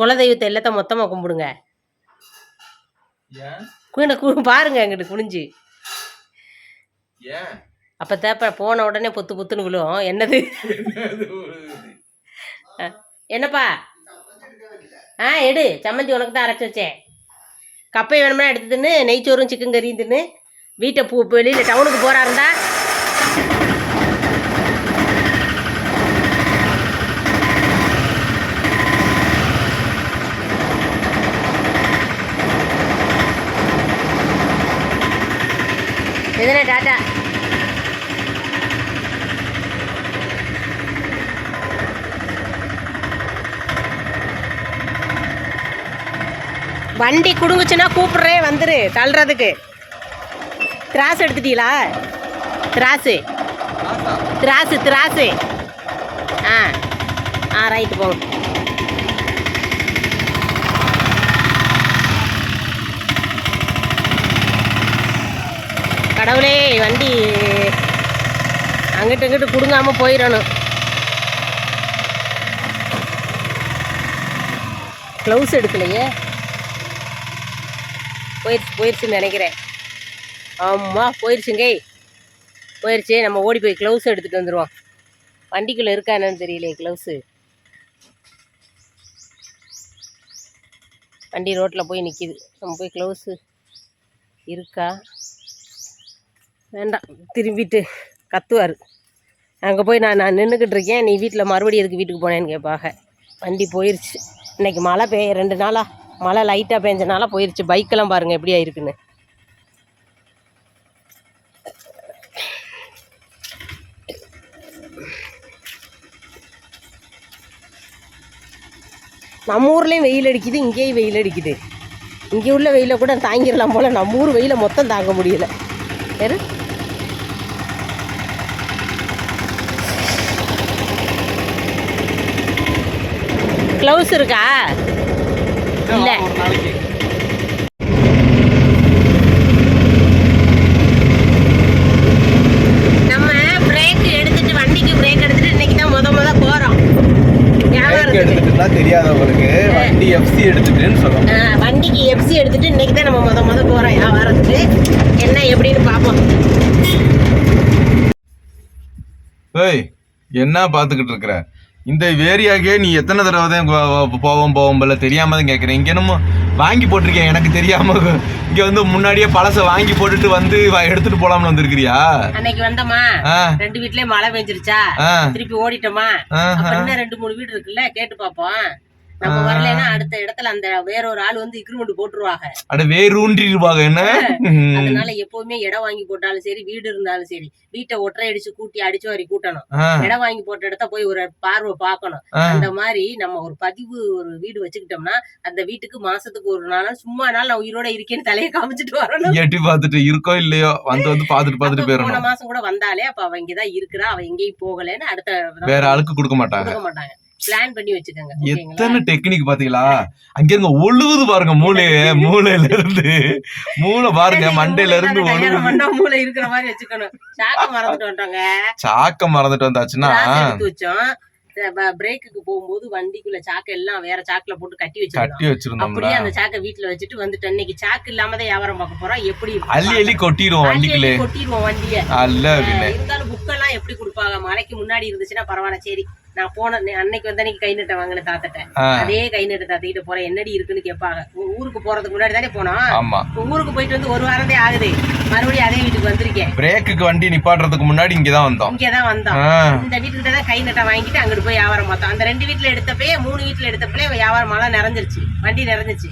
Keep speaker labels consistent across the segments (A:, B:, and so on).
A: குலதெய்வத்தை எல்லாத்த மொத்தமாக கும்பிடுங்க. குயின கு பாருங்க எங்கிட்டு குனிஞ்சு. அப்போ தேப்ப போன உடனே பொத்து பொத்துன்னு விழும். என்னது? என்னப்பா? ஆ எடு. சம்மந்தி உனக்கு தான் அரைச்சி வச்சேன். கப்பை வேணும்னா எடுத்து தின்னு நெய்ச்சோறும் சிக்கன் கறியும் தின்னு வீட்டை பூ வெளியில் டவுனுக்கு போகிறா எதுனா டாட்டா வண்டி குடுங்குச்சுன்னா கூப்பிட்றேன் வந்துரு தள்ளுறதுக்கு. திராசு எடுத்துட்டீங்களா? திராசு. திராசு? திராசு ஆ ஆ ரைட்டு போங்க. கடவுளே வண்டி. அங்கிட்டு இங்கிட்டு குடுங்காம போயிடணும். க்ளவுஸ் எடுக்கலையே. போயிடுச்சு போயிடுச்சுன்னு நினைக்கிறேன். ஆமாம் போயிடுச்சுங்க போயிடுச்சு நம்ம ஓடி போய் க்ளவுஸ் எடுத்துகிட்டு வந்துடுவோம் வண்டிக்குள்ளே இருக்கா என்னன்னு தெரியலையே க்ளவுஸு வண்டி ரோட்டில் போய் நிற்கிது நம்ம போய் க்ளவுஸு இருக்கா? வேண்டாம் திரும்பிட்டு கத்துவார். அங்கே போய் நான் நான் நின்றுக்கிட்டு இருக்கேன். நீ வீட்டில் மறுபடியும் எதுக்கு வீட்டுக்கு போனேன்னு கேட்பாக வண்டி போயிடுச்சு இன்றைக்கி மழை பெய்ய ரெண்டு நாளாக மழை லைட்டாக பெஞ்சனால போயிடுச்சு பைக்கெல்லாம் பாருங்கள் எப்படி ஆயிருக்குன்னு நம்ம ஊர்லேயும் வெயில் அடிக்குது இங்கேயும் வெயில் அடிக்குது. இங்கே உள்ள வெயிலை கூட தாங்கிடலாம் போல். நம்ம ஊர் வெயிலை மொத்தம் தாங்க முடியல. வேறு க்ளவுஸ் இருக்கா? இல்ல. நம்ம பிரேக் எடுத்துட்டு வண்டிக்கு பிரேக் எடுத்துட்டு இன்னைக்கு தான் முத முத போகிறோம்
B: எடுத்துட்டுனா தெரியாதவங்களுக்கு வண்டி எஃப்சி எடுத்துட்டுன்னு சொல்லணும்
A: வண்டிக்கு எஃப்சி எடுத்துட்டு இன்னைக்கு தான் நம்ம முத முத போகிறோம் வியாபாரத்துக்கு என்ன எப்படின்னு பார்ப்போம்.
B: ஏய் என்ன பார்த்துக்கிட்டு இருக்கிற? இந்த ஏரியாக்கே நீ எத்தனை தடவை தான் போவோம் போவோம் போல தெரியாம தான் கேட்குறேன் இங்கே என்னமோ வாங்கி போட்டிருக்கேன் எனக்கு தெரியாம. இங்க வந்து முன்னாடியே பழச வாங்கி போட்டுட்டு வந்து எடுத்துட்டு போலாம்னு வந்திருக்கிறியா?
A: அன்னைக்கு வந்தோமா ரெண்டு வீட்லயும் மழை பெஞ்சிருச்சா? திருப்பி ஓடிட்டோமா? ரெண்டு மூணு வீடு இருக்குல்ல கேட்டு பாப்போம். நம்ம வரலைன்னா அடுத்த இடத்துல அந்த வேற ஒரு ஆள் வந்து இக்ரிமெண்ட் போட்டுருவாங்க.
B: அட வேரூன்றிருப்பாங்க என்ன.
A: அதனால எப்பவுமே இடம் வாங்கி போட்டாலும் சரி வீடு இருந்தாலும் சரி வீட்டை ஒற்றை அடிச்சு கூட்டி அடிச்சு வாரி கூட்டணும். இடம் வாங்கி போட்ட இடத்த போய் ஒரு பார்வை பார்க்கணும். அந்த மாதிரி நம்ம ஒரு பதிவு ஒரு வீடு வச்சுக்கிட்டோம்னா அந்த வீட்டுக்கு மாசத்துக்கு ஒரு நாள் சும்மா நாள் நான் உயிரோட இருக்கேன்னு தலையை காமிச்சிட்டு வரணும்.
B: எட்டி பார்த்துட்டு இருக்கோ இல்லையோ வந்து வந்து பார்த்துட்டு பார்த்துட்டு
A: போன
B: போயிடணும்
A: மாசம் கூட வந்தாலே அப்ப அவ இங்கதான் இருக்கிறா அவ எங்கேயும் போகலைன்னு அடுத்த
B: வேற ஆளுக்கு கொடுக்க மாட்டாங்க.
A: கொடுக்க மாட்டாங்க. பிளான் பண்ணி வச்சுக்கோங்க
B: எத்தனை டெக்னிக் பாத்தீங்களா அங்க இருங்க ஒழுகுது பாருங்க மூளைய மூளையில இருந்து மூளை பாருங்க மண்டையில இருந்து ஒழுகுது.
A: மூளை இருக்கிற மாதிரி வச்சுக்கணும். சாக்க மறந்துட்டு வந்துட்டோங்க.
B: சாக்க மறந்துட்டு வந்தாச்சுன்னா?
A: வச்சோம். பிரேக்குக்கு போகும்போது வண்டிக்குள்ள சாக்கு எல்லாம் வேற சாக்குல போட்டு கட்டி வச்சிருந்தோம்
B: கட்டி வச்சிருந்தோம்ல.
A: அப்படியே அந்த சாக்கை வீட்டுல வச்சுட்டு வந்துட்டு இன்னைக்கு சாக்கு இல்லாம தான் வியாபாரம் பார்க்க போறோம். எப்படி
B: அள்ளி அள்ளி கொட்டிடுவோம் வண்டிக்குள்ளே.
A: கொட்டிடுவோம் வண்டிய.
B: அல்ல
A: இருந்தாலும் புக்கெல்லாம் எப்படி கொடுப்பாங்க? மலைக்கு முன்னாடி இருந்துச்சுன்னா பரவாயில்ல. சரி நான் போன அன்னைக்கு வந்து அன்னைக்கு கை நீட்ட வாங்கின தாத்தட்ட. அதே கை நீட்ட தாத்திக்கிட்ட போறேன். என்னடி இருக்குன்னு கேட்பாங்க ஊருக்கு போறதுக்கு முன்னாடி தானே போனோம் ஊருக்கு போயிட்டு வந்து ஒரு வாரந்தே ஆகுது. மறுபடியும் அதே வீட்டுக்கு வந்திருக்கேன்.
B: பிரேக்குக்கு வண்டி நிப்பாட்டுறதுக்கு முன்னாடி இங்கதான் வந்தோம்.
A: இங்கதான் வந்தோம். இந்த வீட்டுக்கிட்ட தான் கை நட்டை வாங்கிட்டு அங்கிட்டு போய் வியாபாரம் பார்த்தோம். அந்த ரெண்டு வீட்டுல எடுத்தப்பே மூணு வீட்டுல எடுத்தப்பே வியாபாரம் மழை நிறைஞ்சிருச்சு. வண்டி அதுக்கப்புறம்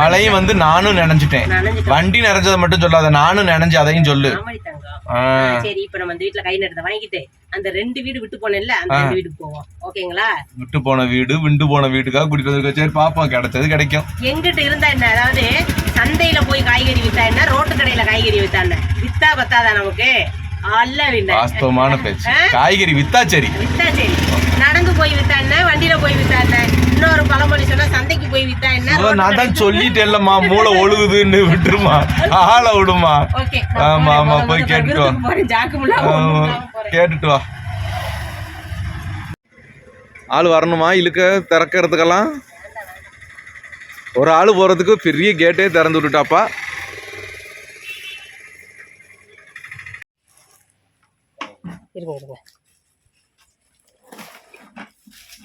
B: மழையும் வந்து நானும்
A: நனைஞ்சிட்டோம்
B: வண்டி நிறைஞ்சதை மட்டும் சொல்லாத நானும் நினைஞ்சு அதையும் சொல்லு.
A: சரி இப்ப நம்ம இந்த வீட்டுல கை நட்டத்தை வாங்கிட்டு அந்த ரெண்டு வீடு விட்டு போனேன்ல அந்த ரெண்டு வீட்டுக்கு போவோம். ஓகேங்களா?
B: விட்டு போன வீடு விண்டு போன வீட்டுக்காக கூட்டிட்டு சரி பாப்போம் கிடைச்சது கிடைக்கும்.
A: எங்கிட்ட இருந்தா என்ன? அதாவது சந்தையில போய் காய்கறி வித்தா என்ன? ரோட்டு கடையில காய்கறி வித்தா என்ன? வித்தா பத்தாதா நமக்கு?
B: வாஸ்தவமான பேச்சு. காய்கறி வித்தா சரி.
A: வித்தா சரி. நடந்து போய் வித்தா என்ன? வண்டியில போய் வித்தா என்ன? இன்னொரு பழமொழி சொன்னா சந்தைக்கு போய் வித்தா என்ன?
B: நான் தான் சொல்லிட்டேன்லம்மா. மூளை ஒழுகுதுன்னு விட்டுருமா. ஆளை விடுமா. ஆமா, ஆமா, போய் கேட்டுட்டு வா. கேட்டுட்டு வா. ஆள் வரணுமா? இழுக்க? திறக்கிறதுக்கெல்லாம்? ஒரு ஆள் போகிறதுக்கு பெரிய கேட்டே திறந்து விட்டுட்டாப்பா.
A: இருங்க இருங்க.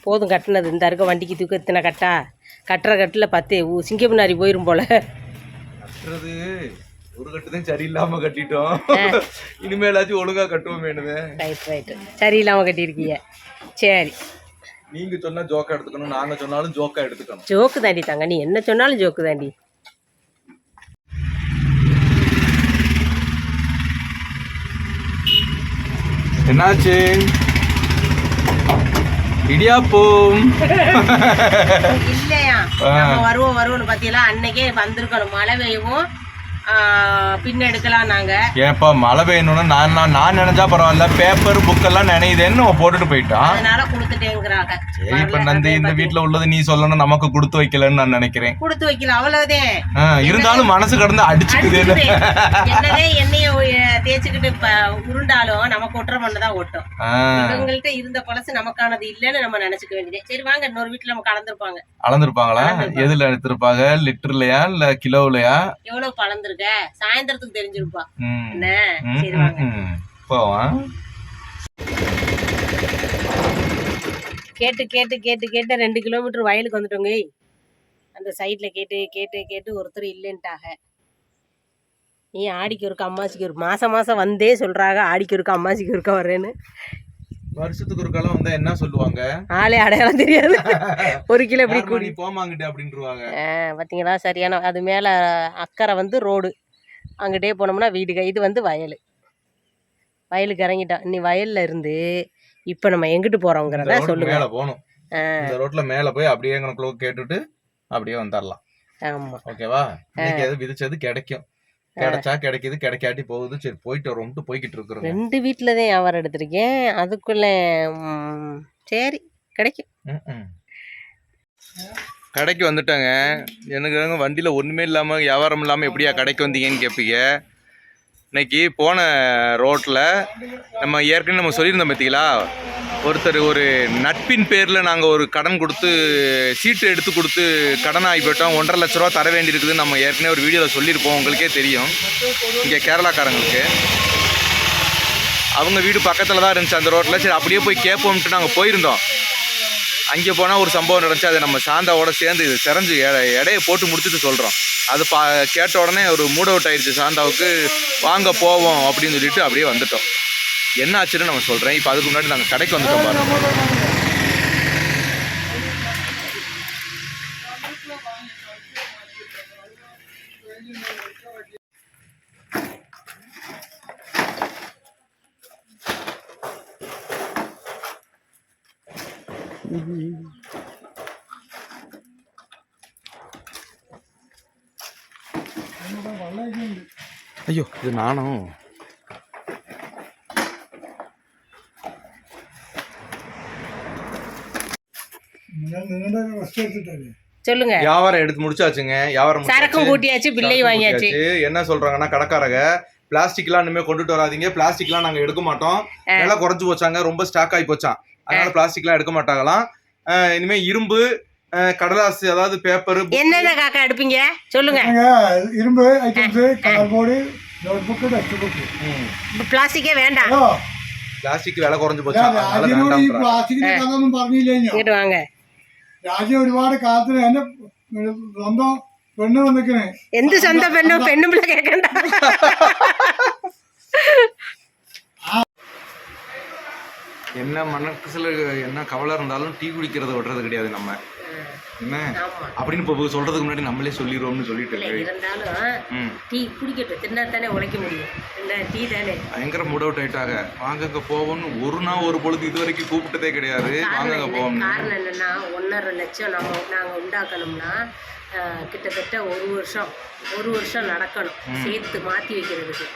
A: போதும் கட்டினது. இந்த இருக்க வண்டிக்கு தூக்க எத்தனை கட்டா? கட்டுற கட்டில் பத்து. ஊ சிங்கப்பனாரி போயிரும் போல.
B: கட்டுறது ஒரு கட்டுதான் சரியில்லாம கட்டிட்டோம். இனிமேலாச்சும் ஒழுங்கா கட்டுவோம் வேணுமே
A: ரைட் ரைட்டு சரியில்லாமல் கட்டியிருக்கீங்க. சரி.
B: நீங்க சொன்னா ஜோக்கா எடுத்துக்கணும் நாங்க சொன்னாலும் ஜோக்கா எடுத்துக்கணும்.
A: ஜோக்கு தாண்டி தாங்க. நீ என்ன சொன்னாலும் ஜோக்கு தாண்டி.
B: என்னாச்சு? இடியாப்போம்.
A: இல்லையா? வருவோம் வருவோம்னு பார்த்தீங்களா? அன்னைக்கே வந்திருக்கணும். மழை பெய்யவும் பின்ன எடுக்கலாம் நாங்கள்
B: ஏப்பா மழை பெய்யணும்னு நான் நான் நான் நினைச்சா பரவாயில்ல பேப்பர் புக்கெல்லாம் நினையுதேன்னு போட்டுட்டு போயிட்டான்.
A: அதனால கொடுத்துட்டேங்கிறாங்க.
B: சரி இப்ப நந்தி இந்த வீட்ல உள்ளது நீ சொல்லணும் நமக்கு கொடுத்து வைக்கலன்னு நான் நினைக்கிறேன்.
A: கொடுத்து வைக்கல அவ்வளவுதான்
B: இருந்தாலும் மனசு கடந்து அடிச்சுக்குது
A: என்னதே எண்ணெய தேய்ச்சிக்கிட்டு உருண்டாலும் நமக்கு ஒட்டுற மண்ணு ஒட்டும். இவங்கள்ட்ட இருந்த பழசு நமக்கானது இல்லைன்னு நம்ம நினைச்சுக்க வேண்டியது. சரி வாங்க இன்னொரு வீட்டுல நம்ம கலந்துருப்பாங்க.
B: அளந்திருப்பாங்களா எதுல எடுத்திருப்பாங்க? லிட்டர்லயா இல்ல கிலோவிலயா?
A: எவ்வளவு பழந்திருக்க சாயந்தரத்துக்கு தெரிஞ்சிருப்பா. என்ன? சரி வாங்க. கேட்டு கேட்டு கேட்டு கேட்டு ரெண்டு கிலோமீட்டர் வயலுக்கு வந்துட்டோங்க. அந்த சைட்ல கேட்டு கேட்டு கேட்டு ஒருத்தர் இல்லைன்ட்டாக. நீ ஆடிக்கு ஒருக்கா அம்மாசிக்கு ஒரு மாசம் மாசம் வந்தே சொல்றாங்க ஆடிக்கு ஒருக்கா அம்மாசிக்கு ஒருக்கா வரேன்னு
B: வருஷத்துக்கு ஒரு காலம் வந்தா என்ன சொல்லுவாங்க?
A: ஆளே அடையாளம் தெரியாது. ஒரு கிலோ
B: யாரும்மா
A: கூடி.
B: போமாங்கிட்ட அப்படின்ட்டுருவாங்க
A: பாத்தீங்களா? சரியான அது மேலே அக்கறை வந்து ரோடு. அங்கிட்டே போனோம்னா வீடுக இது வந்து வயல். வயலுக்கு இறங்கிட்டோம். நீ வயல்ல இருந்து இப்போ நம்ம எங்கிட்டு போறோங்கிறத சொல்லுங்க.
B: மேல போகணும். இந்த ரோட்ல மேல போய் அப்படியே எங்களுக்குள்ள கேட்டுட்டு அப்படியே வந்துடலாம்
A: ஆமா.
B: ஓகேவா? இன்னைக்கு எது விதிச்சது கிடைக்கும். கிடைச்சா கிடைக்குது கிடைக்காட்டி போகுது. சரி போயிட்டு வரோம்ட்டு போய்கிட்டு இருக்கிறோம்
A: ரெண்டு வீட்டில் தான் வியாபாரம் எடுத்திருக்கேன். அதுக்குள்ள சரி கிடைக்கும்.
B: கடைக்கு வந்துட்டாங்க. எனக்கு வண்டியில ஒண்ணுமே இல்லாம வியாபாரம் இல்லாம எப்படியா கடைக்கு வந்தீங்கன்னு கேட்பீங்க இன்னைக்கு போன ரோட்ல நம்ம ஏற்கனவே நம்ம சொல்லியிருந்தோம் பார்த்தீங்களா ஒருத்தர் ஒரு நட்பின் பேரில் நாங்கள் ஒரு கடன் கொடுத்து சீட்டு எடுத்து கொடுத்து கடன் ஆகி போயிட்டோம். ஒன்றரை லட்ச ரூபா தர வேண்டியிருக்குதுன்னு நம்ம ஏற்கனவே ஒரு வீடியோவில் சொல்லியிருப்போம். உங்களுக்கே தெரியும். இங்கே கேரளாக்காரங்களுக்கு. அவங்க வீடு பக்கத்தில் தான் இருந்துச்சு அந்த ரோட்டில் சரி அப்படியே போய் கேட்போம்ட்டு நாங்கள் போயிருந்தோம். அங்கே போனால் ஒரு சம்பவம் நடந்துச்சு. அதை நம்ம சாந்தாவோட சேர்ந்து இது செறஞ்சு எடை- எடையை போட்டு முடிச்சுட்டு சொல்கிறோம் அது பா கேட்ட உடனே ஒரு மூட் அவுட் ஆயிடுச்சு சாந்தாவுக்கு. வாங்க போவோம் அப்படின்னு சொல்லிட்டு அப்படியே வந்துட்டோம். என்ன ஆச்சுன்னு நம்ம சொல்கிறேன் இப்போ அதுக்கு முன்னாடி நாங்கள் கடைக்கு வந்துட்டோம் ஐயோ இது நானும்.
A: சொல்லுங்க.
B: வியாபாரம் எடுத்து முடிச்சாச்சுங்க. வியாபாரம்
A: சரக்கும் கூட்டியாச்சு பில்லையும் வாங்கியாச்சு.
B: என்ன சொல்றாங்கன்னா கடைக்காரங்க பிளாஸ்டிக்லாம் இனிமே கொண்டுட்டு வராதீங்க. பிளாஸ்டிக்லாம் நாங்க எடுக்க மாட்டோம். நல்லா குறைஞ்சு போச்சாங்க. ரொம்ப ஸ்டாக் ஆகி போச்சான் அதனால பிளாஸ்டிக்லாம் எடுக்க மாட்டாங்களாம். இனிமே இரும்பு கடலாசு அதாவது பேப்பர்
A: என்னென்ன காக்கா எடுப்பீங்க? சொல்லுங்க.
C: இரும்பு ஐட்டம்ஸ் கார்போர்டு நோட் புக்
A: பிளாஸ்டிக்கே வேண்டாம்.
B: பிளாஸ்டிக் விலை குறைஞ்சு போச்சு அதனால
C: வேண்டாம்
A: பிளாஸ்டிக் வாங்க.
C: രാജ്യം ഒരുപാട് കാത്തിന് എന്റെ സ്വന്തം പെണ്ണ് വന്നിക്കണേ.
A: എന്ത് സ്വന്തം പെണ്ണോ പെണ്ണും കേക്കണ്ട.
B: என்ன மனசுல என்ன கவலை இருந்தாலும் டீ குடிக்கிறத விடுறது கிடையாது நம்ம. என்ன? அப்படின்னு இப்போ சொல்றதுக்கு முன்னாடி நம்மளே சொல்லிடுவோம்னு சொல்லிட்டு
A: இருந்தாலும் டீ குடிக்கட்டும் தின்னா தானே உழைக்க முடியும். டீ தானே.
B: பயங்கர மூட் அவுட் ஆயிட்டாங்க. வாங்கங்க போவோம்னு ஒரு நாள் ஒரு பொழுது இது வரைக்கும் கூப்பிட்டதே கிடையாது.
A: என்ன-
B: போவோம்னு.
A: காரணம் என்னன்னா ஒன்றரை லட்சம் நம்ம நாங்கள் உண்டாக்கணும்னா கிட்டத்தட்ட ஒரு வருஷம் ஒரு வருஷம் நடக்கணும். சேர்த்து மாற்றி வைக்கிறதுக்கு.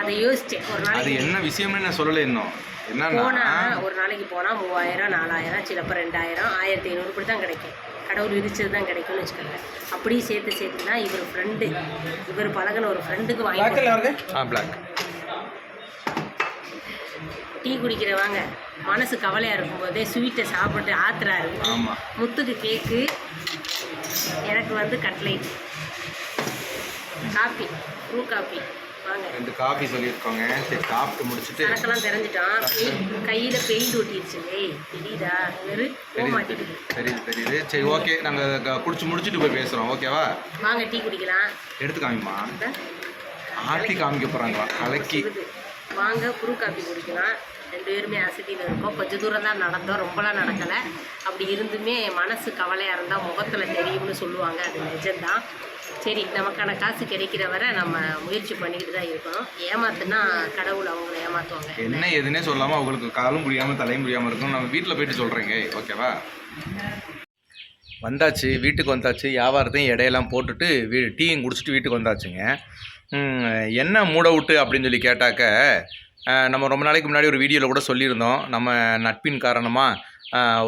A: அதை யோசிச்சேன். ஒரு
B: அது
A: நாளைக்கு
B: என்ன விஷயம்னு நான் சொல்லலை இன்னும்.
A: போனா
B: என்னன்னா
A: ஒரு நாளைக்கு போனால் மூவாயிரம் நாலாயிரம் சிலப்போ ரெண்டாயிரம் ஆயிரத்தி ஐநூறு இப்படி தான் கிடைக்கும். கடவுள் விதிச்சது தான் கிடைக்கும்னு வச்சுக்கோங்க. அப்படியே சேர்த்து சேர்த்து தான் இவர் ஃப்ரெண்டு இவர் பழகுன ஒரு ஃப்ரெண்டுக்கு வாங்கி டீ குடிக்கிறவங்க மனசு கவலையாக இருக்கும்போதே ஸ்வீட்டை சாப்பிட்டு ஆத்துறாரு.
B: ஆமா.
A: முத்துக்கு கேக்கு எனக்கு வந்து கட்லைட் காப்பி ப்ரூ காப்பி
B: ரெண்டு காஃபி சொல்லியிருக்கோங்க. சரி சாப்பிட்டு முடிச்சுட்டு
A: கணக்கெல்லாம் தெரிஞ்சிட்டான். கையில் பெயிண்ட் ஒட்டிடுச்சு ஏய் தெரியுதா மாட்டேங்குது
B: தெரியுது தெரியுது சரி ஓகே. நாங்கள் குடிச்சு முடிச்சுட்டு போய் பேசுகிறோம் ஓகேவா?
A: வாங்க டீ குடிக்கலாம்.
B: எடுத்து காமிமா ஆட்டி காமிக்க போகிறாங்களா கலக்கி.
A: வாங்க ப்ரூ காப்பி குடிக்கலாம். ரெண்டு பேருமே அசதியில் இருக்கோம். கொஞ்சம் தூரம் தான் நடந்தோம். ரொம்பலாம் நடக்கலை. அப்படி இருந்துமே மனசு கவலையாக இருந்தால் முகத்தில் தெரியும்னு சொல்லுவாங்க. அது நிஜம்தான். சரி நமக்கான காசு கிடைக்கிற வரை நம்ம முயற்சி பண்ணிக்கிட்டு தான் இருக்கணும். ஏமாத்துனா கடவுள் அவங்கள ஏமாத்துவாங்க.
B: என்ன எதுனே சொல்லாமல் அவங்களுக்கு காலும் முடியாமல் தலையும் முடியாமல் இருக்கும் நம்ம வீட்டில் போயிட்டு சொல்கிறேங்க ஓகேவா? வந்தாச்சு வீட்டுக்கு வந்தாச்சு வியாபாரத்தையும் இடையெல்லாம் போட்டுட்டு வீ டீயும் குடிச்சிட்டு வீட்டுக்கு வந்தாச்சுங்க. என்ன மூட விட்டு அப்படின்னு சொல்லி கேட்டாக்க நம்ம ரொம்ப நாளைக்கு முன்னாடி ஒரு வீடியோவில் கூட சொல்லியிருந்தோம். நம்ம நட்பின் காரணமாக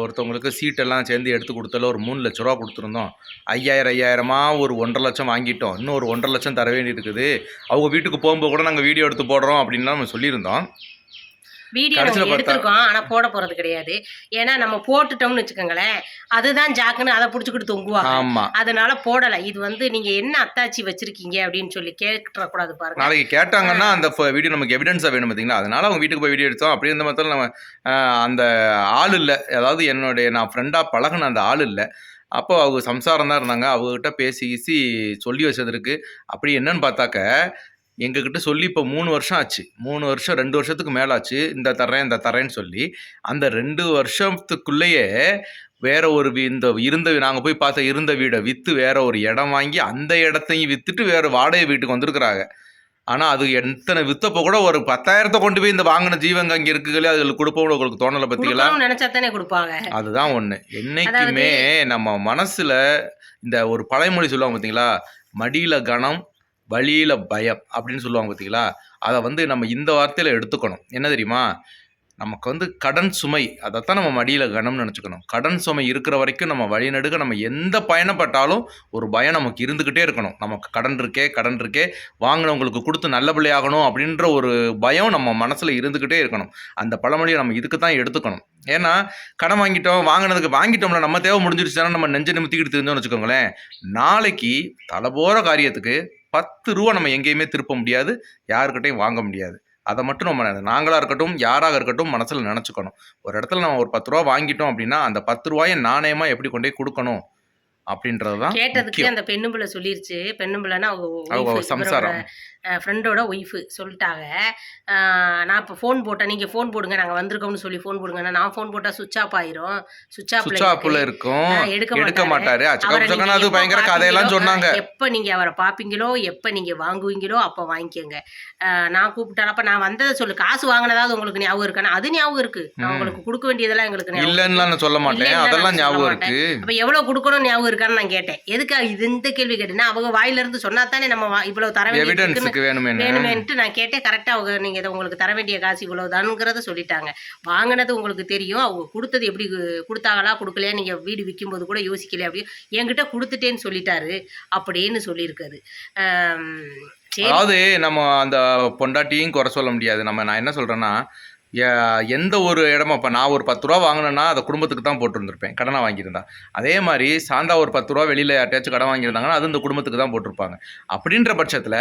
B: ஒருத்தவங்களுக்கு சீட்டெல்லாம் சேர்ந்து எடுத்து கொடுத்தல ஒரு மூணு லட்ச ரூபா கொடுத்துருந்தோம். ஐயாயிரம் ஐயாயிரமாக ஒரு ஒன்றரை லட்சம் வாங்கிட்டோம். இன்னும் ஒரு ஒன்றரை லட்சம் தர வேண்டி இருக்குது அவங்க வீட்டுக்கு போகும்போது கூட நாங்கள் வீடியோ எடுத்து போடுறோம் அப்படின்லாம் நம்ம சொல்லியிருந்தோம்.
A: வீடியோ நம்ம எடுத்திருக்கோம் ஆனால் போட போகிறது கிடையாது. ஏன்னா நம்ம போட்டுட்டோம்னு வச்சுக்கோங்களேன் அதுதான் ஜாக்குன்னு அதை பிடிச்சிக்கிட்டு தொங்குவாங்க. அதனால போடலை. இது வந்து நீங்கள் என்ன அத்தாச்சி வச்சிருக்கீங்க அப்படின்னு சொல்லி கேட்கக்கூடாது பாருங்க.
B: நாளைக்கு கேட்டாங்கன்னா அந்த வீடியோ நமக்கு எவிடன்ஸாக வேணும் பார்த்தீங்களா அதனால அவங்க வீட்டுக்கு போய் வீடியோ எடுத்தோம். அப்படி இருந்த மாதிரி நம்ம அந்த ஆள் இல்லை. அதாவது என்னுடைய நான் ஃப்ரெண்டாக பழகுன அந்த ஆள் இல்லை. அப்போ அவங்க சம்சாரம் தான் இருந்தாங்க. அவங்ககிட்ட பேசி கீசி சொல்லி வச்சதற்கு அப்படி என்னன்னு பார்த்தாக்க எங்ககிட்ட சொல்லி இப்போ மூணு வருஷம் ஆச்சு. மூணு வருஷம் ரெண்டு வருஷத்துக்கு மேலே ஆச்சு இந்த தர்றேன் இந்த தர்றேன்னு சொல்லி. அந்த ரெண்டு வருஷத்துக்குள்ளேயே வேற ஒரு இந்த இருந்த நாங்கள் போய் பார்த்த இருந்த வீடை விற்று வேற ஒரு இடம் வாங்கி அந்த இடத்தையும் விற்றுட்டு வேற வாடகை வீட்டுக்கு வந்திருக்கிறாங்க. ஆனால் அது எத்தனை வித்தப்போ கூட ஒரு பத்தாயிரத்தை கொண்டு போய் இந்த வாங்கின ஜீவங்க அங்கே இருக்குகளே அதுகளுக்கு கொடுப்போம் உங்களுக்கு தோணலை பற்றிங்களா
A: நினைச்சா தானே கொடுப்பாங்க.
B: அதுதான் ஒன்று என்னைக்குமே நம்ம மனசில் இந்த ஒரு பழைமொழி சொல்லுவாங்க பார்த்தீங்களா? மடியில் கணம் வழியில் பயம் அப்படின்னு சொல்லுவாங்க பார்த்தீங்களா அதை வந்து நம்ம இந்த வார்த்தையில் எடுத்துக்கணும். என்ன தெரியுமா? நமக்கு வந்து கடன் சுமை அதைத்தான் நம்ம மடியில் கனம்னு நினச்சிக்கணும். கடன் சுமை இருக்கிற வரைக்கும் நம்ம வழி நடுக்க நம்ம எந்த பயணப்பட்டாலும் ஒரு பயம் நமக்கு இருந்துக்கிட்டே இருக்கணும். நமக்கு கடன் இருக்கே கடன் இருக்கே வாங்கினவங்களுக்கு கொடுத்து நல்ல பிள்ளையாகணும் அப்படின்ற ஒரு பயம் நம்ம மனசில் இருந்துக்கிட்டே இருக்கணும். அந்த பழமொழியை நம்ம இதுக்கு தான் எடுத்துக்கணும். ஏன்னா கடன் வாங்கிட்டோம் வாங்கினதுக்கு வாங்கிட்டோம்ல நம்ம தேவை முடிஞ்சிருச்சுன்னா நம்ம நெஞ்ச நிமித்திக்கிட்டு தெரிஞ்சோம்னு வச்சுக்கோங்களேன். நாளைக்கு தலை போகிற காரியத்துக்கு பத்து ரூபா நம்ம எங்கேயுமே திருப்ப முடியாது யாருக்கிட்டையும் வாங்க முடியாது அதை மட்டும் நம்ம நாங்களாக இருக்கட்டும் யாராக இருக்கட்டும் மனசில் நினச்சிக்கணும் ஒரு இடத்துல நம்ம ஒரு பத்து ரூபா வாங்கிட்டோம் அப்படின்னா அந்த பத்து ரூபாயை நாணயமாக எப்படி கொண்டு போய் கொடுக்கணும் அப்படின்றது தான்
A: கேட்டதுக்கு. அந்த பெண்ணும்பிள்ளை சொல்லிருச்சு பெண்ணும்பிள்ளைன்னா அவங்க
B: சம்சாரம்.
A: ஃப்ரெண்டோட ஒய்ஃபு சொல்லிட்டாங்க. நான் இப்போ ஃபோன் போட்டேன். நீங்கள் ஃபோன் போடுங்க. நாங்கள் வந்திருக்கோம்னு சொல்லி ஃபோன் போடுங்க நான் ஃபோன் போட்டால் சுவிச் ஆஃப் ஆயிரும். சுவிச் ஆஃப்
B: சுவிட்ச் ஆஃப்ல இருக்கும்.
A: எடுக்க
B: மாட்டாரு.
A: நீங்க
B: அது பயங்கர கதையெல்லாம் சொன்னாங்க.
A: எப்போ நீங்கள் அவரை பார்ப்பீங்களோ எப்போ நீங்கள் வாங்குவீங்களோ அப்போ வாங்கிக்கோங்க. நான் கூப்பிட்டேன். அப்போ நான் வந்ததை சொல்லு. காசு வாங்கினதாவது உங்களுக்கு ஞாபகம் இருக்கானா அது ஞாபகம் இருக்கு. நான். உங்களுக்கு கொடுக்க வேண்டியதெல்லாம் எங்களுக்கு
B: இல்லைன்னா நான் சொல்ல மாட்டேன். அதெல்லாம் ஞாபகம். இருக்கு.
A: அப்ப எவ்வளவு கொடுக்கணும் ஞாபகம் இருக்கான்னு நான் கேட்டேன். எதுக்காக இது இந்த கேள்வி கேட்டேன்னா அவங்க வாயில இருந்து சொன்னா தானே நம்ம இவ்வளவு தர வேண்டியது
B: எவிடன்ஸுக்கு வேணுமே
A: வேணுமேன்ட்டு நான் கேட்டேன் கரெக்டா அவங்க நீங்க இதை உங்களுக்கு தர வேண்டிய காசு இவ்வளவுதானுங்கிறத சொல்லிட்டாங்க. வாங்கினது உங்களுக்கு தெரியும். அவங்க கொடுத்தது எப்படி கொடுத்தாங்களா கொடுக்கலையா நீங்க வீடு விற்கும்போது கூட யோசிக்கலையா அப்படி என்கிட்ட கொடுத்துட்டேன்னு சொல்லிட்டாரு அப்படின்னு சொல்லியிருக்காரு.
B: அதாவது நம்ம அந்த பொண்டாட்டியும் குறை சொல்ல முடியாது. நம்ம நான் என்ன சொல்கிறேன்னா எந்த ஒரு இடமா இப்போ நான் ஒரு பத்து ரூபா வாங்கினேன்னா அதை குடும்பத்துக்கு தான் போட்டிருந்திருப்பேன். கடனாக வாங்கியிருந்தா. அதே மாதிரி சாந்தா ஒரு பத்து ரூபா வெளியில் யார்ட்டையாச்சும் கடன் வாங்கியிருந்தாங்கன்னா அது இந்த குடும்பத்துக்கு தான் போட்டிருப்பாங்க. அப்படின்ற பட்சத்தில்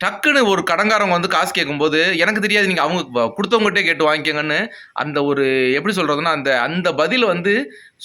B: டக்குன்னு ஒரு கடங்காரவங்க வந்து காசு கேட்கும்போது எனக்கு தெரியாது நீங்கள் அவங்க கொடுத்தவங்ககிட்டே கேட்டு வாங்கிக்கங்கன்னு அந்த ஒரு எப்படி சொல்கிறதுனா அந்த அந்த பதில் வந்து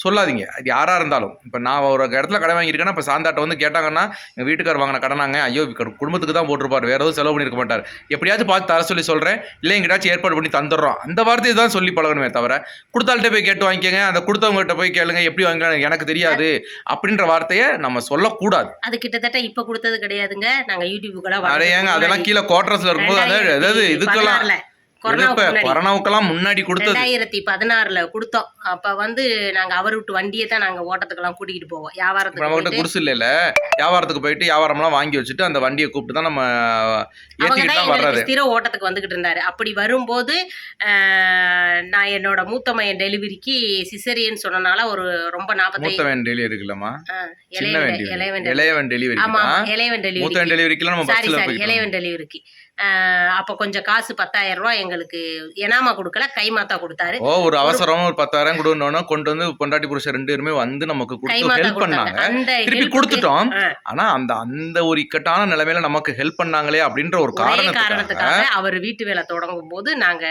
B: சொல்லாதீங்க. அது யாராக இருந்தாலும். இப்போ நான் ஒரு இடத்துல கடன் வாங்கியிருக்கேன்னா இப்போ சாந்தாட்ட வந்து கேட்டாங்கன்னா எங்கள் வீட்டுக்கார் வாங்கின கடனாங்க ஐயோ குடும்பத்துக்கு தான் போட்டிருப்பார். வேற எதுவும் செலவு பண்ணியிருக்க மாட்டார். எப்படியாச்சும் பார்த்து தர சொல்லி சொல்கிறேன் இல்லை எங்கிட்டாச்சும் ஏற்பாடு பண்ணி தந்துடுறோம். அந்த வார்த்தையை தான் சொல்லி பழகணுமே தவிர கொடுத்தாள்கிட்ட போய் கேட்டு வாங்கிக்கங்க அந்த கொடுத்தவங்ககிட்ட போய் கேளுங்க எப்படி வாங்கிக்கலாம் எனக்கு தெரியாது அப்படின்ற வார்த்தையை நம்ம சொல்லக்கூடாது.
A: அது கிட்டத்தட்ட இப்ப கொடுத்தது கிடையாதுங்க. நாங்க யூடியூபுக்கெல்லாம்
B: அட
A: வர்றதுக்கு
B: ஏங்க அதெல்லாம் கீழே குவார்டர்ஸ்ல இருக்கும்போது அதாவது அதாவது இதுக்கெல்லாம் கொரோனாவுக்கெல்லாம் முன்னாடி கொடுத்தது.
A: ரெண்டாயிரத்தி பதினாறுல கொடுத்தோம். அப்ப வந்து நாங்க அவர் விட்டு வண்டியை தான் நாங்க ஓட்டத்துக்கெல்லாம் கூட்டிகிட்டு போவோம்.
B: இப்ப நம்ம கிட்ட
A: வியாபாரத்துக்கு
B: குடிசு இல்லைல்ல. வியாபாரத்துக்கு போயிட்டு வியாபாரம்லாம் வாங்கி வச்சுட்டு அந்த வண்டியை கூப்பிட்டு தான் நம்ம ஏற்றிக்கிட்டு
A: தான்
B: வர்றது
A: ஸ்திர ஓட்டத்துக்கு வந்துகிட்டு இருந்தாரு. அப்படி வரும்போது நான் என்னோட மூத்த மையன் டெலிவரிக்கு சிசரியன் சொன்னனால ஒரு ரொம்ப நாற்பத்தி
B: மூத்தவன் டெலிவரி இருக்குல்லம்மா.
A: இளையவன்
B: டெலிவரி.
A: ஆமா இளையவன் டெலிவரி
B: டெலிவரிக்குலாம் நம்ம
A: சாரி
B: பஸ்ல
A: சாரி
B: போய்க்கலாம்
A: இளையவன் டெலிவரிக்கு. அப்போ கொஞ்சம் காசு பத்தாயிரம் ரூபா எங்களுக்கு எனாமா கொடுக்கல கைமாத்தா கொடுத்தாரு.
B: ஓ ஒரு அவசரம் ஒரு பத்தாயிரம் கொடுனோன்னா கொண்டு வந்து பொண்டாட்டி புருஷன் ரெண்டு பேருமே வந்து நமக்கு கொடுத்து ஹெல்ப் பண்ணாங்க. திருப்பி கொடுத்துட்டோம். ஆனா அந்த அந்த ஒரு இக்கட்டான நிலைமையில நமக்கு ஹெல்ப் பண்ணாங்களே அப்படின்ற ஒரு காரணத்துக்காக.
A: அவர் வீட்டு வேலை தொடங்கும் போது நாங்க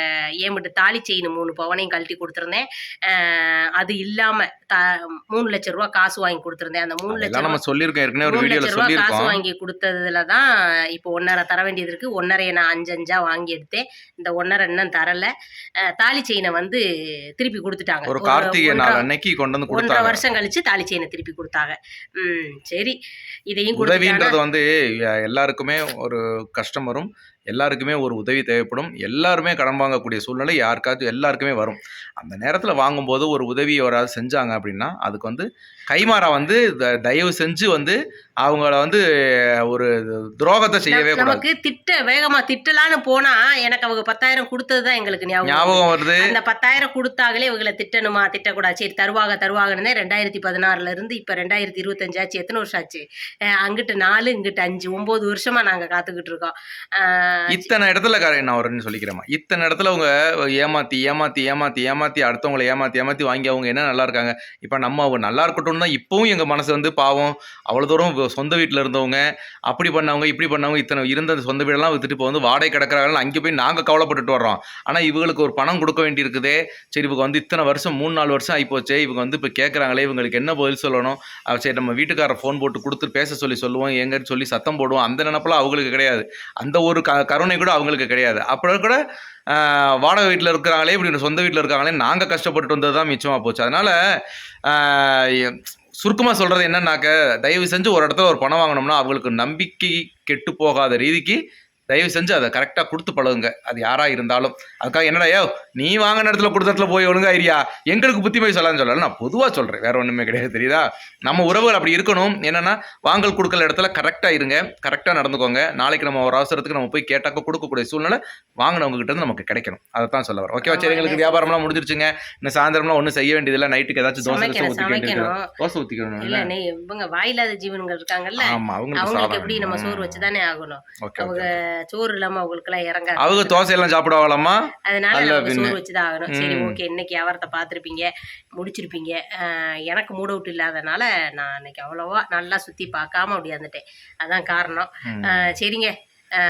A: ஏமிட்டு தாலி செயின் மூணு பவனையும் கழட்டி கொடுத்துருந்தேன். அது இல்லாம மூணு லட்சம் ரூபாய் காசு வாங்கி கொடுத்துருந்தேன். அந்த மூணு லட்சம்
B: நம்ம சொல்லியிருக்கோம். ஏற்கனவே ஒரு வீடியோல
A: ரூபா காசு
B: சொல்லியிருக்கோம்.
A: வாங்கி கொடுத்ததுல தான் இப்போ ஒன்னரை தர வேண்டியது இருக்கு ஒன்னரையை நான் அஞ்சு அஞ்சா வாங்கி எடுத்தேன். இந்த ஒன்னரை இன்னும் தரல. தாலி செயினை வந்து திருப்பி கொடுத்துட்டாங்க.
B: ஒரு கார்த்திகை
A: ஒன்றரை-
B: நாள் அன்னைக்கு கொண்டு வந்து
A: ஒன்றரை வருஷம் கழிச்சு தாலி செயினை திருப்பி கொடுத்தாங்க. சரி. இதையும்
B: உதவின்றது வந்து எல்லாருக்குமே ஒரு கஸ்டமரும் எல்லாருக்குமே ஒரு உதவி தேவைப்படும். எல்லாருமே கடன் வாங்கக்கூடிய சூழ்நிலை யாருக்காச்சும் எல்லாருக்குமே வரும். அந்த நேரத்தில் வாங்கும்போது ஒரு உதவி யாராவது செஞ்சாங்க அப்படின்னா அதுக்கு வந்து கைமாறா வந்து தயவு செஞ்சு வந்து அவங்கள வந்து ஒரு துரோகத்தை செய்யவே கூடாது.
A: நமக்கு திட்ட வேகமா திட்டலான்னு போனா எனக்கு அவங்க பத்தாயிரம் கொடுத்தது தான் எங்களுக்கு ஞாபகம் வருது. அந்த பத்தாயிரம் கொடுத்தாங்களே இவங்களை திட்டணுமா திட்டக்கூடாது. சரி தருவாங்க தருவாங்கன்னு ரெண்டாயிரத்தி பதினாறுல இருந்து இப்ப ரெண்டாயிரத்தி இருபத்தஞ்சு ஆச்சு எத்தனை வருஷம் ஆச்சு? அங்கிட்டு நாலு இங்கிட்டு அஞ்சு ஒன்பது வருஷமா நாங்க காத்துக்கிட்டு இருக்கோம்.
B: இத்தனை இடத்துல காரை நான் வரேன் சொல்லிக்கிறேன் இத்தனை இடத்துல அவங்க ஏமாத்தி ஏமாத்தி ஏமாத்தி ஏமாத்தி அடுத்தவங்களை ஏமாத்தி ஏமாத்தி வாங்கி அவங்க என்ன நல்லா இருக்காங்க? இப்போ நம்ம அவங்க நல்லா இருக்கட்டும் தான் இப்பவும் எங்க மனசு வந்து பாவம். அவ்வளோ தூரம் சொந்த வீட்டில் இருந்தவங்க அப்படி பண்ணவங்க இப்படி பண்ணவங்க இத்தனை இருந்த சொந்த வீடெல்லாம் வித்துட்டு இப்போ வந்து வாடகை கிடக்கிறாங்க அங்கே போய் நாங்கள் கவலைப்பட்டுட்டு வர்றோம். ஆனால் இவங்களுக்கு ஒரு பணம் கொடுக்க வேண்டியிருக்குதே. சரி இவங்க வந்து இத்தனை வருஷம் மூணு நாலு வருஷம் ஆகிப்போச்சே இவங்க வந்து இப்போ கேட்குறாங்களே இவங்களுக்கு என்ன பதில் சொல்லணும்? சரி நம்ம வீட்டுக்காரர் ஃபோன் போட்டு கொடுத்து பேச சொல்லி சொல்லுவோம் எங்கன்னு சொல்லி சத்தம் போடுவோம். அந்த நினப்பெல்லாம் அவங்களுக்கு கிடையாது. அந்த ஒரு க கருணை கூட அவங்களுக்கு கிடையாது. அப்புறம் கூட வாடகை வீட்டில் இருக்கிறாங்களே இப்படி சொந்த வீட்டில் இருக்காங்களே நாங்கள் கஷ்டப்பட்டு வந்தது தான் மிச்சமாக போச்சு. அதனால் சுருக்கமாக சொல்கிறது என்னன்னாக்க தயவு செஞ்சு ஒரு இடத்துல ஒரு பணம் வாங்கினோம்னா அவங்களுக்கு நம்பிக்கை கெட்டு போகாத ரீதிக்கு தயவு செஞ்சு அதை கரெக்டாக கொடுத்து பழகுங்க. அது யாராக இருந்தாலும். அதுக்காக என்னடா ஏ நீ வாங்கின இடத்துல கொடுத்த இடத்துல போய் ஒழுங்கா ஐரியா எங்களுக்கு புத்திமதி சொல்லலாம்னு சொல்லல. நான் பொதுவாக சொல்கிறேன் வேற ஒன்றுமே கிடையாது தெரியுதா? நம்ம உறவுகள் அப்படி இருக்கணும். என்னன்னா வாங்கல் கொடுக்கல இடத்துல கரெக்டாக இருங்க. கரெக்டாக நடந்துக்கோங்க. நாளைக்கு நம்ம ஒரு அவசரத்துக்கு நம்ம போய் கேட்டாக்க கொடுக்கக்கூடிய சூழ்நிலை வாங்கினவங்க கிட்ட இருந்து நமக்கு கிடைக்கணும். அதை தான் சொல்ல வரேன். ஓகேவா சரி எங்களுக்கு வியாபாரம்லாம் முடிஞ்சிருச்சுங்க. இன்னும் சாயந்தரம்லாம் ஒன்றும் செய்ய வேண்டியதில்லை. நைட்டுக்கு ஏதாச்சும் தோசை தோசை
A: சமைக்கணும்
B: ஊற்றிக்க வேண்டியது
A: சமைக்கணும்.
B: தோசை
A: இல்ல
B: ஊற்றிக்கணும்
A: நீ இவங்க வாயில்லாத ஜீவன்கள் இருக்காங்கல்ல.
B: ஆமா அவங்களுக்கு
A: எப்படி நம்ம. சோறு வச்சுதானே ஆகணும்.
B: ஓகே
A: அவங்க சோறு இல்லாம அவங்களுக்கு எல்லாம் இறங்காது
B: அவங்க தோசை எல்லாம் சாப்பிடுவாங்களாம்மா?
A: அதனால. சோறு வச்சுதான் ஆகணும். சரி. ஓகே இன்னைக்கு வியாபாரத்தை பார்த்துருப்பீங்க முடிச்சிருப்பீங்க. எனக்கு மூட் அவுட் இல்லாதனால நான் இன்னைக்கு அவ்வளவா நல்லா சுத்தி பார்க்காம அப்படி வந்துட்டேன் அதான் காரணம். சரிங்க.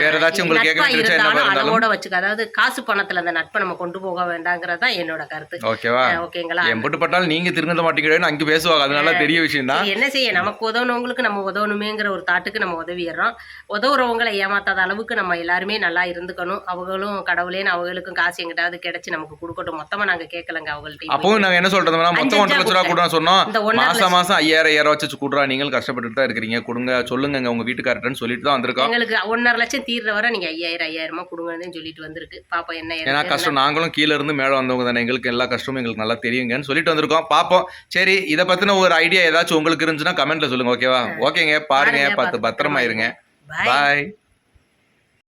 B: வேற ஏதாச்சும் உங்களுக்கு கேட்க
A: நட்பா
B: வேண்டிய விஷயம் என்ன
A: இருந்தாலும்
B: இருந்தாலும்?
A: அளவோட வச்சுக்க அதாவது காசு பணத்துல அந்த நட்பை நம்ம கொண்டு போக வேண்டாங்கிறது தான் என்னோட கருத்து.
B: ஓகேவா?
A: ஓகேங்களா?
B: எம்பிட்டு பட்டாலும் நீங்க திருந்த மாட்டேங்கிறேன்னு அங்கே பேசுவாங்க. அதனால பெரிய விஷயம் தான்
A: என்ன செய்ய நமக்கு உதவுனவங்களுக்கு நம்ம உதவணுமேங்கிற ஒரு தாட்டுக்கு நம்ம உதவிடுறோம். உதவுறவங்களை ஏமாத்தாத அளவுக்கு நம்ம எல்லாருமே நல்லா இருந்துக்கணும். அவங்களும் கடவுளேன்னு அவங்களுக்கும் காசு எங்கிட்டாவது கிடைச்சு நமக்கு கொடுக்கட்டும். மொத்தமா நாங்க கேட்கலங்க அவங்கள்ட்ட
B: அப்பவும் நாங்க என்ன சொல்றதுன்னா
A: அஞ்சு
B: மொத்தம் ஒன்றரை லட்ச ரூபா
A: கொடுத்தேன்.
B: கூட சொன்னோம். மாசம் மாசம் ஐயாயிரம் ஐயாயிரம் வச்சு கூடுறா. நீங்களும் கஷ்டப்பட்டுட்டு தான் இருக்கிறீங்க. கொடுங்க சொல்லுங்க உங்க வீட்டுக்காரர்ட்டன்னு சொல்லிட்டு தான் வந்திருக்கோம்.
A: எங்களுக்கு ஒன்றரை லட்சம் தீர்ற வரை நீங்க ஐயாயிரம் ஐயாயிரமா கொடுங்கன்னு சொல்லிட்டு வந்திருக்கு. பாப்பா என்ன
B: ஏன்னா கஷ்டம் நாங்களும் கீழ இருந்து மேலே வந்தவங்க தானே. எங்களுக்கு எல்லா கஷ்டமும் எங்களுக்கு நல்லா தெரியுங்கன்னு சொல்லிட்டு வந்திருக்கோம். பார்ப்போம் சரி இதை பத்தின ஒரு ஐடியா ஏதாச்சும் உங்களுக்கு இருந்துச்சுன்னா கமெண்ட்ல சொல்லுங்க ஓகேவா ஓகேங்க பாருங்க பார்த்து பத்திரமா இருங்க. பாய்